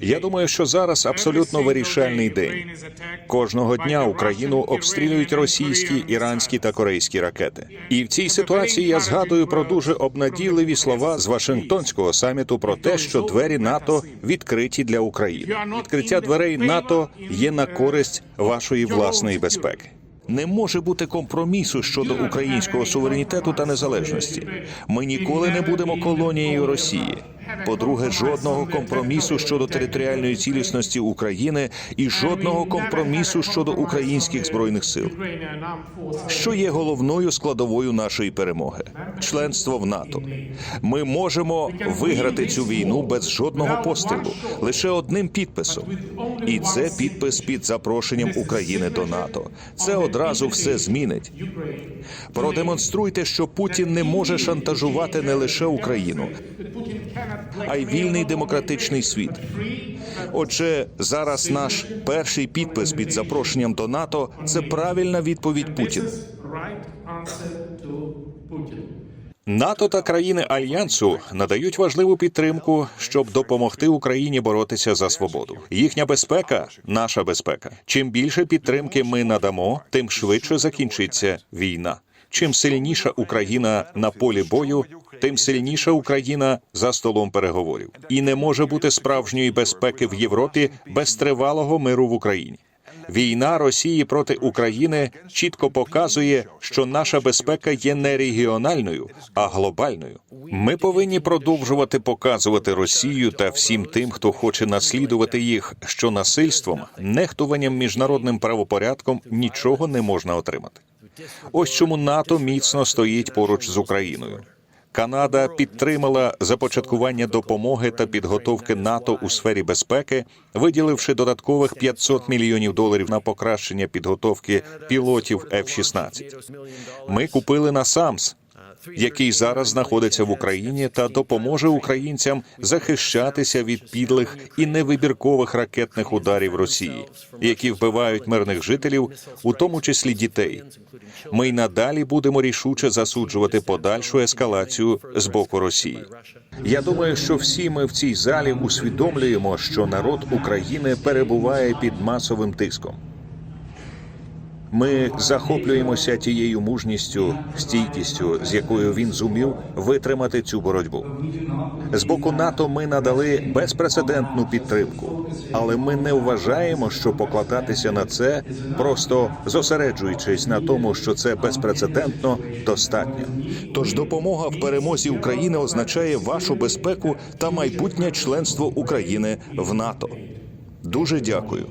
Я думаю, що зараз абсолютно вирішальний день. Кожного дня Україну обстрілюють російські, іранські та корейські ракети. І в цій ситуації я згадую про дуже обнадійливі слова з Вашингтонського саміту про те, що двері НАТО відкриті для України. Відкриття дверей НАТО є на користь вашої власної безпеки. Не може бути компромісу щодо українського суверенітету та незалежності. Ми ніколи не будемо колонією Росії. По-друге, жодного компромісу щодо територіальної цілісності України і жодного компромісу щодо українських збройних сил. Що є головною складовою нашої перемоги? Членство в НАТО. Ми можемо виграти цю війну без жодного пострілу, лише одним підписом. І це підпис під запрошенням України до НАТО. Це одразу все змінить. Продемонструйте, що Путін не може шантажувати не лише Україну, а й вільний демократичний світ. Отже, зараз наш перший підпис під запрошенням до НАТО це правильна відповідь Путіну. НАТО та країни альянсу надають важливу підтримку, щоб допомогти Україні боротися за свободу. Їхня безпека наша безпека. Чим більше підтримки ми надамо, тим швидше закінчиться війна. Чим сильніша Україна на полі бою, тим сильніша Україна за столом переговорів. І не може бути справжньої безпеки в Європі без тривалого миру в Україні. Війна Росії проти України чітко показує, що наша безпека є не регіональною, а глобальною. Ми повинні продовжувати показувати Росію та всім тим, хто хоче наслідувати їх, що насильством, нехтуванням міжнародним правопорядком нічого не можна отримати. Ось чому НАТО міцно стоїть поруч з Україною. Канада підтримала започаткування допомоги та підготовки НАТО у сфері безпеки, виділивши додаткових 500 мільйонів доларів на покращення підготовки пілотів F-16. Ми купили на САМС, який зараз знаходиться в Україні та допоможе українцям захищатися від підлих і невибіркових ракетних ударів Росії, які вбивають мирних жителів, у тому числі дітей. Ми й надалі будемо рішуче засуджувати подальшу ескалацію з боку Росії. Я думаю, що всі ми в цій залі усвідомлюємо, що народ України перебуває під масовим тиском. Ми захоплюємося тією мужністю, стійкістю, з якою він зумів витримати цю боротьбу. З боку НАТО ми надали безпрецедентну підтримку, але ми не вважаємо, що покладатися на це, просто зосереджуючись на тому, що це безпрецедентно, достатньо. Тож допомога в перемозі України означає вашу безпеку та майбутнє членство України в НАТО. Дуже дякую.